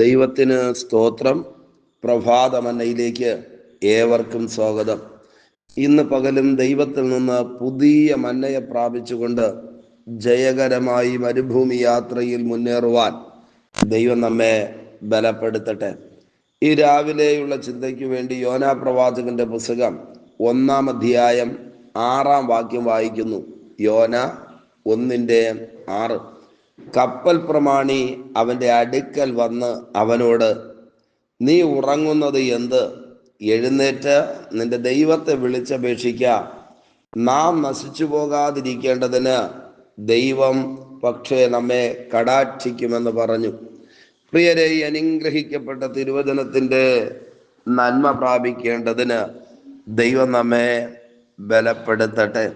ദൈവത്തിന് സ്തോത്രം. പ്രഭാതമന്നയിലേക്ക് ഏവർക്കും സ്വാഗതം. ഇന്ന് പകലും ദൈവത്തിൽ നിന്ന് പുതിയ മന്നയെ പ്രാപിച്ചുകൊണ്ട് ജയകരമായി മരുഭൂമി യാത്രയിൽ മുന്നേറുവാൻ ദൈവം നമ്മെ ബലപ്പെടുത്തട്ടെ. ഈ രാവിലെയുള്ള ചിന്തയ്ക്ക് വേണ്ടി യോനാ പ്രവാചകന്റെ പുസ്തകം ഒന്നാം അധ്യായം ആറാം വാക്യം വായിക്കുന്നു. യോന ഒന്നിന്റെ ആറ്. കപ്പൽ പ്രമാണി അവന്റെ അടുക്കൽ വന്ന് അവനോട് നീ ഉറങ്ങുന്നത് എന്ത്? എഴുന്നേറ്റ് നിന്റെ ദൈവത്തെ വിളിച്ചപേക്ഷിക്ക. നാം നശിച്ചു പോകാതിരിക്കേണ്ടതിന് ദൈവം പക്ഷേ നമ്മെ കടാക്ഷിക്കുമെന്ന് പറഞ്ഞു. പ്രിയരെ അനുഗ്രഹിക്കപ്പെട്ട തിരുവചനത്തിന്റെ നന്മ പ്രാപിക്കേണ്ടതിന് ദൈവം നമ്മെ ബലപ്പെടുത്തട്ടെ.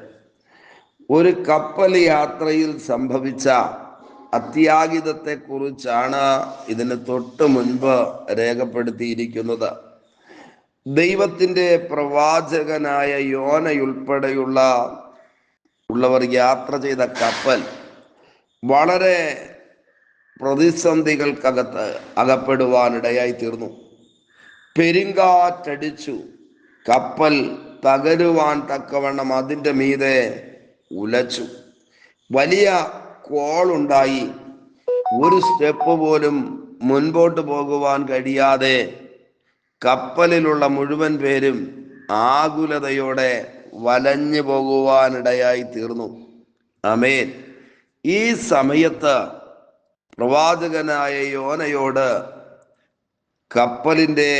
ഒരു കപ്പൽ യാത്രയിൽ സംഭവിച്ച അത്യാഹിതത്തെ കുറിച്ചാണ് ഇതിന് തൊട്ട് മുൻപ് രേഖപ്പെടുത്തിയിരിക്കുന്നത്. ദൈവത്തിന്റെ പ്രവാചകനായ യോനയുൾപ്പെടെയുള്ള ഉള്ളവർ യാത്ര ചെയ്ത കപ്പൽ വളരെ പ്രതിസന്ധികൾക്കകത്ത് അകപ്പെടുവാനിടയായി തീർന്നു പെരുങ്കാറ്റടിച്ചു. കപ്പൽ തകരുവാൻ തക്കവണ്ണം അതിന്റെ മീതെ ഉലച്ചു. വലിയ കോളുണ്ടായി ഒരു സ്റ്റെപ്പ് പോലും മുൻപോട്ട് പോകുവാൻ കഴിയാതെ കപ്പലിലുള്ള മുഴുവൻ പേരും ആകുലതയോടെ വലഞ്ഞു പോകുവാനിടയായി തീർന്നു. അമേൻ ഈ സമയത്ത് പ്രവാചകനായ യോനയോട് കപ്പലിന്റെ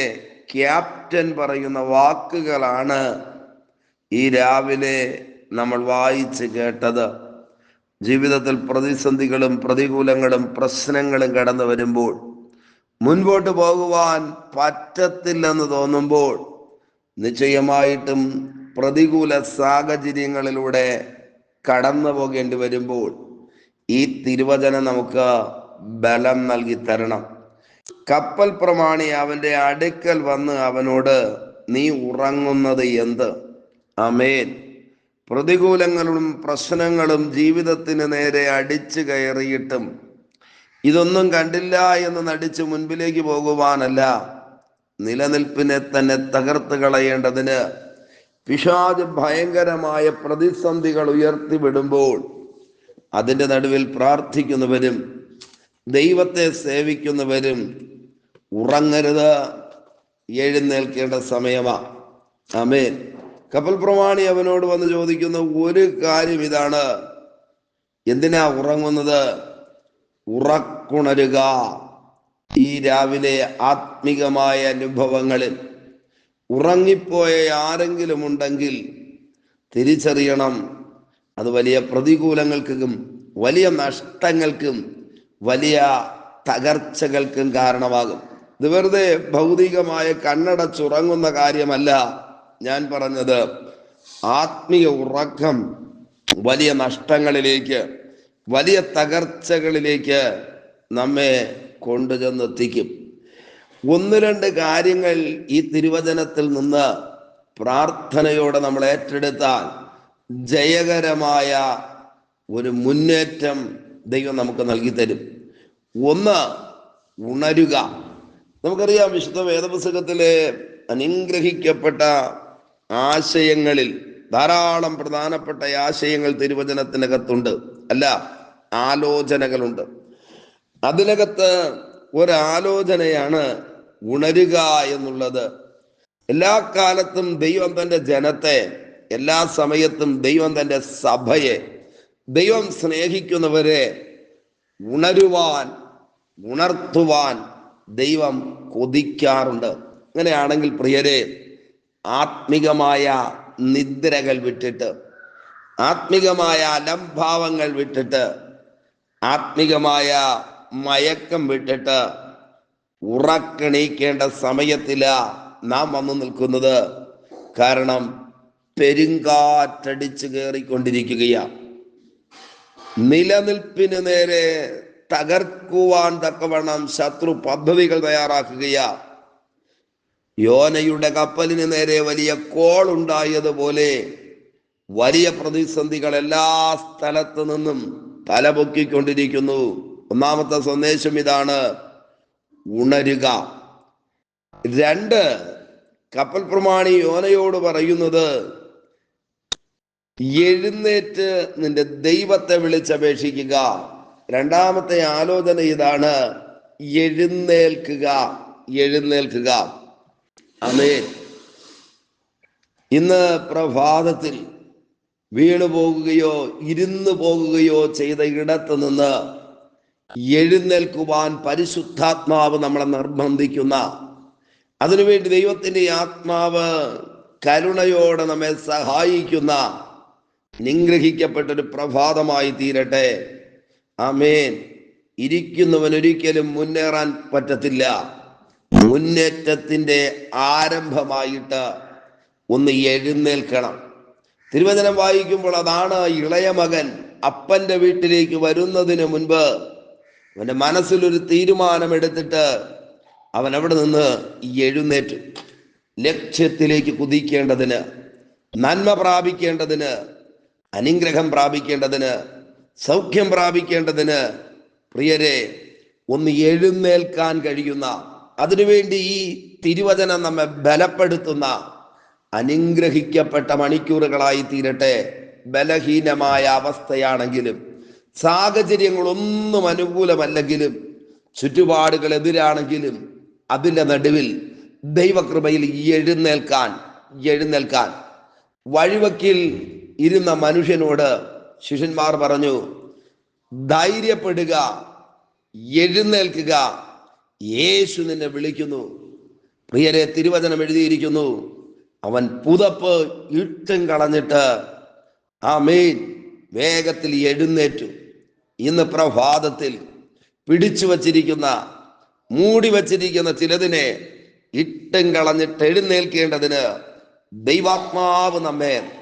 ക്യാപ്റ്റൻ പറയുന്ന വാക്കുകളാണ് ഈ രാവിലെ നമ്മൾ വായിച്ച് കേട്ടത്. ജീവിതത്തിൽ പ്രതിസന്ധികളും പ്രതികൂലങ്ങളും പ്രശ്നങ്ങളും കടന്നു വരുമ്പോൾ മുൻപോട്ട് പോകുവാൻ പറ്റത്തില്ലെന്ന് തോന്നുമ്പോൾ നിശ്ചയമായിട്ടും പ്രതികൂല സാഹചര്യങ്ങളിലൂടെ കടന്നു പോകേണ്ടി വരുമ്പോൾ ഈ തിരുവചന നമുക്ക് ബലം നൽകി തരണം. കപ്പൽ പ്രമാണി അവന്റെ അടുക്കൽ വന്ന് അവനോട് നീ ഉറങ്ങുന്നത് എന്ത്? അമേൻ പ്രതികൂലങ്ങളും പ്രശ്നങ്ങളും ജീവിതത്തിന് നേരെ അടിച്ചു കയറിയിട്ടും ഇതൊന്നും കണ്ടില്ല എന്ന് നടിച്ച് മുൻപിലേക്ക് പോകുവാനല്ല നിലനിൽപ്പിനെ തന്നെ തകർത്ത് കളയേണ്ടതിന് പിശാജ് ഭയങ്കരമായ പ്രതിസന്ധികൾ ഉയർത്തിവിടുമ്പോൾ അതിന്റെ നടുവിൽ പ്രാർത്ഥിക്കുന്നവരും ദൈവത്തെ സേവിക്കുന്നവരും ഉറങ്ങരുത്. എഴുന്നേൽക്കേണ്ട സമയമാ. അമേൻ കപ്പൽ പ്രമാണി അവനോട് വന്ന് ചോദിക്കുന്ന ഒരു കാര്യം ഇതാണ്. എന്തിനാ ഉറങ്ങുന്നത്? ഉറക്കുണരുക. ഈ രാവിലെ ആത്മികമായ അനുഭവങ്ങളിൽ ഉറങ്ങിപ്പോയ ആരെങ്കിലും ഉണ്ടെങ്കിൽ തിരിച്ചറിയണം. അത് വലിയ പ്രതികൂലങ്ങൾക്കും വലിയ നഷ്ടങ്ങൾക്കും വലിയ തകർച്ചകൾക്കും കാരണമാകും. ഇത് വെറുതെ ഭൗതികമായ കണ്ണടച്ചുറങ്ങുന്ന കാര്യമല്ല. ഞാൻ പറഞ്ഞത് ആത്മീയ ഉറക്കം വലിയ നഷ്ടങ്ങളിലേക്ക് വലിയ തകർച്ചകളിലേക്ക് നമ്മെ കൊണ്ടുചെന്നെത്തിക്കും. ഒന്ന് രണ്ട് കാര്യങ്ങൾ ഈ തിരുവചനത്തിൽ നിന്ന് പ്രാർത്ഥനയോടെ നമ്മൾ ഏറ്റെടുത്താൽ ജയകരമായ ഒരു മുന്നേറ്റം ദൈവം നമുക്ക് നൽകി തരും ഒന്ന് ഉണരുക. നമുക്കറിയാം വിശുദ്ധ വേദപുസ്തകത്തിലെ അനുഗ്രഹിക്കപ്പെട്ട ആശയങ്ങളിൽ ധാരാളം പ്രധാനപ്പെട്ട ആശയങ്ങൾ തിരുവചനത്തിനകത്തുണ്ട്. അല്ല ആലോചനകളുണ്ട്. അതിനകത്ത് ഒരാലോചനയാണ് ഉണരുക എന്നുള്ളത്. എല്ലാ കാലത്തും ദൈവം തന്റെ ജനത്തെ എല്ലാ സമയത്തും ദൈവം തന്റെ സഭയെ ദൈവം സ്നേഹിക്കുന്നവരെ ഉണരുവാൻ ഉണർത്തുവാൻ ദൈവം കൊതിക്കാറുണ്ട്. അങ്ങനെയാണെങ്കിൽ പ്രിയരെ ആത്മികമായ നിദ്രകൾ വിട്ടിട്ട് ആത്മികമായ അലംഭാവങ്ങൾ വിട്ടിട്ട് ആത്മികമായ മയക്കം വിട്ടിട്ട് ഉറക്കണീക്കേണ്ട സമയത്തില നാം വന്നു നിൽക്കുന്നത്. കാരണം പെരുങ്കാറ്റടിച്ചു കയറിക്കൊണ്ടിരിക്കുകയാണ് നിലനിൽപ്പിന് നേരെ തകർക്കുവാൻ തക്കവണ്ണം ശത്രു പദ്ധതികൾ തയ്യാറാക്കുകയാ. യോനയുടെ കപ്പലിന് നേരെ വലിയ കോൾ ഉണ്ടായതുപോലെ വലിയ പ്രതിസന്ധികൾ എല്ലാ സ്ഥലത്തു നിന്നും തലപൊക്കിക്കൊണ്ടിരിക്കുന്നു. ഒന്നാമത്തെ സന്ദേശം ഇതാണ് ഉണരുക. രണ്ട് കപ്പൽ പ്രമാണി യോനയോട് പറയുന്നത് എഴുന്നേറ്റ് നിന്റെ ദൈവത്തെ വിളിച്ചപേക്ഷിക്കുക. രണ്ടാമത്തെ ആലോചന ഇതാണ് എഴുന്നേൽക്കുക എഴുന്നേൽക്കുക. അമേൻ ഇന്ന് പ്രഭാതത്തിൽ വീണു പോകുകയോ ഇരുന്നു പോകുകയോ ചെയ്ത ഇടത്ത് നിന്ന് എഴുന്നേൽക്കുവാൻ പരിശുദ്ധാത്മാവ് നമ്മളെ നിർബന്ധിക്കുന്ന. അതിനുവേണ്ടി ദൈവത്തിന്റെ ആത്മാവ് കരുണയോടെ നമ്മെ സഹായിക്കുന്ന നിഗ്രഹിക്കപ്പെട്ടൊരു പ്രഭാതമായി തീരട്ടെ. ആമേൻ. ഇരിക്കുന്നവൻ ഒരിക്കലും മുന്നേറാൻ പറ്റത്തില്ല. മുന്നേറ്റത്തിന്റെ ആരംഭമായിട്ട് ഒന്ന് എഴുന്നേൽക്കണം. തിരുവചനം വായിക്കുമ്പോൾ അതാണ് ഇളയ മകൻ അപ്പന്റെ വീട്ടിലേക്ക് വരുന്നതിന് മുൻപ് അവന്റെ മനസ്സിലൊരു തീരുമാനമെടുത്തിട്ട് അവൻ അവിടെ നിന്ന് എഴുന്നേറ്റ് ലക്ഷ്യത്തിലേക്ക് കുതിക്കേണ്ടതിന് നന്മ പ്രാപിക്കേണ്ടതിന് അനുഗ്രഹം പ്രാപിക്കേണ്ടതിന് സൗഖ്യം പ്രാപിക്കേണ്ടതിന് പ്രിയരെ ഒന്ന് എഴുന്നേൽക്കാൻ കഴിയുന്ന അതിനുവേണ്ടി ഈ തിരുവചനം നമ്മെ ബലപ്പെടുത്തുന്ന അനുഗ്രഹിക്കപ്പെട്ട മണിക്കൂറുകളായി തീരട്ടെ. ബലഹീനമായ അവസ്ഥയാണെങ്കിലും സാഹചര്യങ്ങളൊന്നും അനുകൂലമല്ലെങ്കിലും ചുറ്റുപാടുകൾ എതിരാണെങ്കിലും അതിന്റെ നടുവിൽ ദൈവകൃപയിൽ എഴുന്നേൽക്കാൻ എഴുന്നേൽക്കാൻ വഴിവക്കിൽ ഇരുന്ന മനുഷ്യനോട് ശിഷ്യന്മാർ പറഞ്ഞു ധൈര്യപ്പെടുക എഴുന്നേൽക്കുക യേശു നിന്നെ വിളിക്കുന്നു. പ്രിയരെ തിരുവചനം എഴുതിയിരിക്കുന്നു. അവൻ പുതപ്പ് ഇട്ടും കളഞ്ഞിട്ട് ആ മീൻ വേഗത്തിൽ എഴുന്നേറ്റു. ഇന്ന് പ്രഭാതത്തിൽ പിടിച്ചു വച്ചിരിക്കുന്ന മൂടി വച്ചിരിക്കുന്ന ചിലതിനെ ഇട്ടും കളഞ്ഞിട്ട് എഴുന്നേൽക്കേണ്ടതിന് ദൈവാത്മാവ് നമ്മെ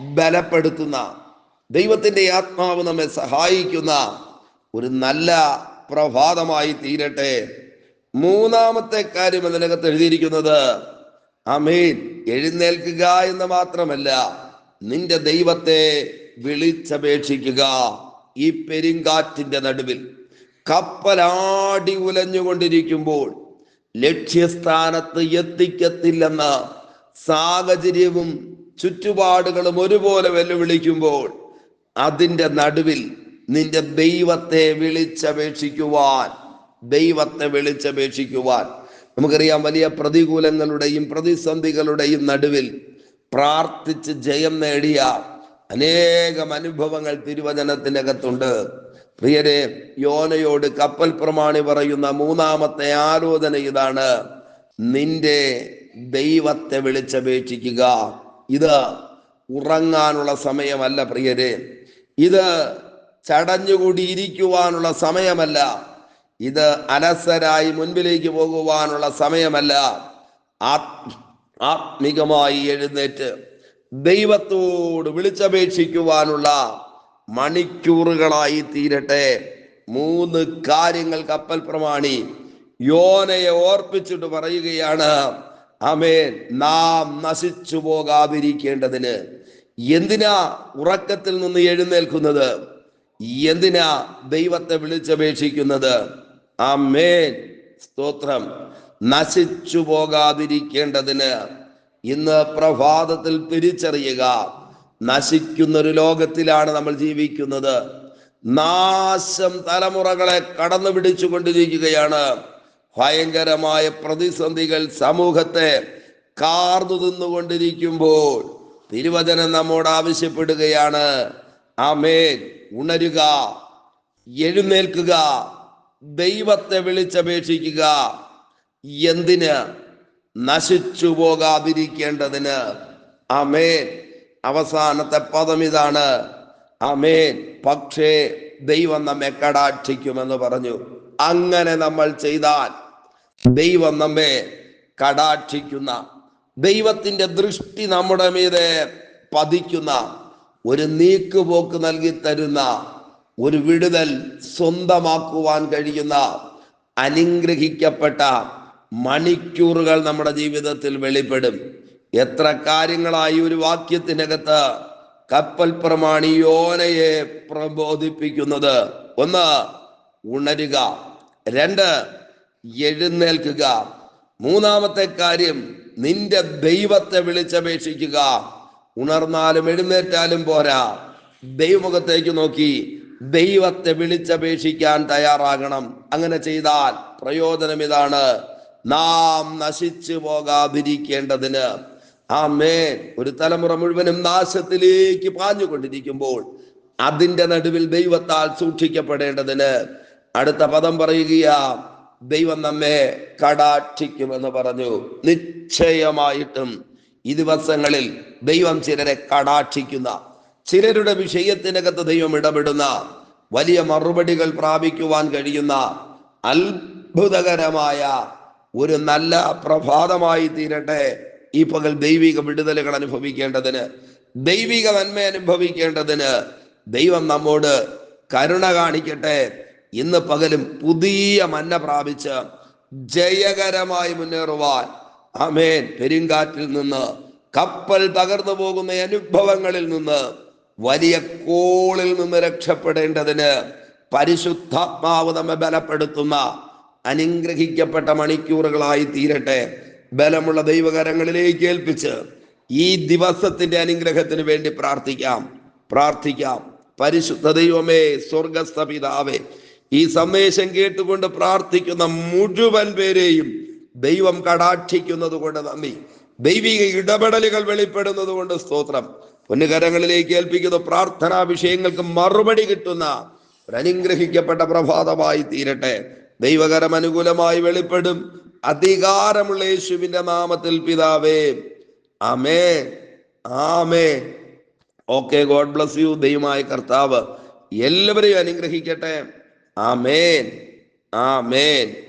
ബലപ്പെടുത്തുന്ന ദൈവത്തിന്റെ ആത്മാവ് നമ്മെ സഹായിക്കുന്ന ഒരു നല്ല പ്രഭാതമായി തീരട്ടെ. മൂന്നാമത്തെ കാര്യം അതിനകത്ത് എഴുതിയിരിക്കുന്നത് അമീൻ എഴുന്നേൽക്കുക എന്ന് മാത്രമല്ല നിന്റെ ദൈവത്തെ വിളിച്ചപേക്ഷിക്കുക ഈ പെരിങ്കാറ്റിന്റെ നടുവിൽ. കപ്പലാടി ഉലഞ്ഞുകൊണ്ടിരിക്കുമ്പോൾ ലക്ഷ്യസ്ഥാനത്ത് എത്തിക്കത്തില്ലെന്ന സാഹചര്യവും ചുറ്റുപാടുകളും ഒരുപോലെ വെല്ലുവിളിക്കുമ്പോൾ അതിന്റെ നടുവിൽ നിന്റെ ദൈവത്തെ വിളിച്ചപേക്ഷിക്കുവാൻ ദൈവത്തെ വിളിച്ചപേക്ഷിക്കുവാൻ. നമുക്കറിയാം വലിയ പ്രതികൂലങ്ങളുടെയും പ്രതിസന്ധികളുടെയും നടുവിൽ പ്രാർത്ഥിച്ച് ജയം നേടിയ അനേകം അനുഭവങ്ങൾ തിരുവചനത്തിനകത്തുണ്ട്. പ്രിയരെ യോനയോട് കപ്പൽ പ്രമാണി പറയുന്ന മൂന്നാമത്തെ ആലോചന ഇതാണ്. നിന്റെ ദൈവത്തെ വിളിച്ചപേക്ഷിക്കുക. ഇത് ഉറങ്ങാനുള്ള സമയമല്ല പ്രിയരെ. ഇത് ചടഞ്ഞുകൂടി ഇരിക്കുവാനുള്ള സമയമല്ല. ഇത് അലസരായി മുൻപിലേക്ക് പോകുവാനുള്ള സമയമല്ല. ആത്മികമായി എഴുന്നേറ്റ് ദൈവത്തോട് വിളിച്ചപേക്ഷിക്കുവാനുള്ള മണിക്കൂറുകളായി തീരട്ടെ. മൂന്ന് കാര്യങ്ങൾ കപ്പൽ പ്രമാണി യോനയെ ഓർപ്പിച്ചിട്ട് പറയുകയാണ് അമേൻ നാം നശിച്ചു പോകാതിരിക്കേണ്ടതിന് എന്തിനാ ഉറക്കത്തിൽ നിന്ന് എഴുന്നേൽക്കുന്നത്? എന്തിനാ ദൈവത്തെ വിളിച്ചപേക്ഷിക്കുന്നത്? അമേൻ സ്തോത്രം. നശിച്ചു പോകാതിരിക്കേണ്ടതിന് ഇന്ന് പ്രഭാതത്തിൽ തിരിച്ചറിയുക. നശിക്കുന്ന ഒരു ലോകത്തിലാണ് നമ്മൾ ജീവിക്കുന്നത്. നാശം തലമുറകളെ കടന്നു പിടിച്ചുകൊണ്ടിരിക്കുകയാണ്. ഭയങ്കരമായ പ്രതിസന്ധികൾ സമൂഹത്തെ കാർന്നു തിന്നുകൊണ്ടിരിക്കുമ്പോൾ തിരുവചനം നമ്മോട് ആവശ്യപ്പെടുകയാണ്. ആമേൻ. ഉണരുക. എഴുന്നേൽക്കുക. ദൈവത്തെ വിളിച്ചപേക്ഷിക്കുക. എന്തിന്? നശിച്ചു പോകാതിരിക്കേണ്ടതിന്. അമേൻ അവസാനത്തെ പദം ഇതാണ്. അമേൻ പക്ഷേ ദൈവം നമ്മെ കടാക്ഷിക്കുമെന്ന് പറഞ്ഞു. അങ്ങനെ നമ്മൾ ചെയ്താൽ ദൈവം നമ്മെ കടാക്ഷിക്കുന്ന ദൈവത്തിന്റെ ദൃഷ്ടി നമ്മുടെ മീതെ പതിക്കുന്ന ഒരു നീക്കുപോക്ക് നൽകി തരുന്ന ഒരു വിടുതൽ സ്വന്തമാക്കുവാൻ കഴിയുന്ന അനുഗ്രഹിക്കപ്പെട്ട മണിക്കൂറുകൾ നമ്മുടെ ജീവിതത്തിൽ വെളിപ്പെടും. എത്ര കാര്യങ്ങളായി ഒരു വാക്യത്തിനകത്ത് കപ്പൽ പ്രമാണി യോനയെ പ്രബോധിപ്പിക്കുന്നത്. ഒന്ന് ഉണരുക. രണ്ട് എഴുന്നേൽക്കുക. മൂന്നാമത്തെ കാര്യം നിന്റെ ദൈവത്തെ വിളിച്ചപേക്ഷിക്കുക. ഉണർന്നാലും എഴുന്നേറ്റാലും പോരാ. ദൈവമുഖത്തേക്ക് നോക്കി ദൈവത്തെ വിളിച്ചപേക്ഷിക്കാൻ തയ്യാറാകണം. അങ്ങനെ ചെയ്താൽ പ്രയോജനം ഇതാണ്. നാം നശിച്ചു പോകാതിരിക്കേണ്ടതിന്. ആ മേൻ ഒരു തലമുറ മുഴുവനും നാശത്തിലേക്ക് പാഞ്ഞുകൊണ്ടിരിക്കുമ്പോൾ അതിന്റെ നടുവിൽ ദൈവത്താൽ സൂക്ഷിക്കപ്പെടേണ്ടതിന് അടുത്ത പദം പറയുകയാ ദൈവം നമ്മെ കടാക്ഷിക്കുമെന്ന് പറഞ്ഞു. നിശ്ചയമായിട്ടും ഈ ദിവസങ്ങളിൽ ദൈവം ചിലരെ കടാക്ഷിക്കുന്ന ചിലരുടെ വിഷയത്തിനകത്ത് ദൈവം ഇടപെടുന്ന വലിയ മറുപടികൾ പ്രാപിക്കുവാൻ കഴിയുന്ന അത്ഭുതകരമായ ഒരു നല്ല പ്രഭാതമായി തീരട്ടെ. ഈ പകൽ ദൈവിക വിടുതലുകൾ അനുഭവിക്കേണ്ടതിന് ദൈവിക നന്മ അനുഭവിക്കേണ്ടതിന് ദൈവം നമ്മോട് കരുണ കാണിക്കട്ടെ. ഇന്ന് പകലും പുതിയ മന്ന പ്രാപിച്ച് ജയകരമായി മുന്നേറുവാൻ. അമേൻ പെരുങ്കാറ്റിൽ നിന്ന് കപ്പൽ തകർന്നു പോകുന്ന അനുഭവങ്ങളിൽ നിന്ന് വലിയ കോളിൽ നിന്ന് രക്ഷപ്പെടേണ്ടതിന് പരിശുദ്ധാത്മാവ് നമ്മെ ബലപ്പെടുത്തുന്ന അനുഗ്രഹിക്കപ്പെട്ട മണിക്കൂറുകളായി തീരട്ടെ. ബലമുള്ള ദൈവകരങ്ങളിലേക്ക് ഏൽപ്പിച്ച് ഈ ദിവസത്തിന്റെ അനുഗ്രഹത്തിന് വേണ്ടി പ്രാർത്ഥിക്കാം. പ്രാർത്ഥിക്കാം. പരിശുദ്ധ ദൈവമേ സ്വർഗസ്ഥ പിതാവേ ഈ സന്ദേശം കേട്ടുകൊണ്ട് പ്രാർത്ഥിക്കുന്ന മുഴുവൻ പേരെയും ദൈവം കടാക്ഷിക്കുന്നത് കൊണ്ട് നന്ദി. ദൈവിക ഇടപെടലുകൾ വെളിപ്പെടുന്നത് കൊണ്ട് സ്തോത്രം. പൊന്നുകരങ്ങളിലേക്ക് ഏൽപ്പിക്കുന്ന പ്രാർത്ഥനാ വിഷയങ്ങൾക്ക് മറുപടി കിട്ടുന്ന ഒരു അനുഗ്രഹിക്കപ്പെട്ട പ്രഭാതമായി തീരട്ടെ. ദൈവകരം അനുകൂലമായി വെളിപ്പെടും. അധികാരമുള്ള യേശുവിന്റെ നാമത്തിൽ പിതാവേ. ആമേ ആമേ ഓക്കെ ഗോഡ് ബ്ലസ് യു. ദൈവമായ കർത്താവ് എല്ലാവരെയും അനുഗ്രഹിക്കട്ടെ. ആമേൻ. ആമേൻ.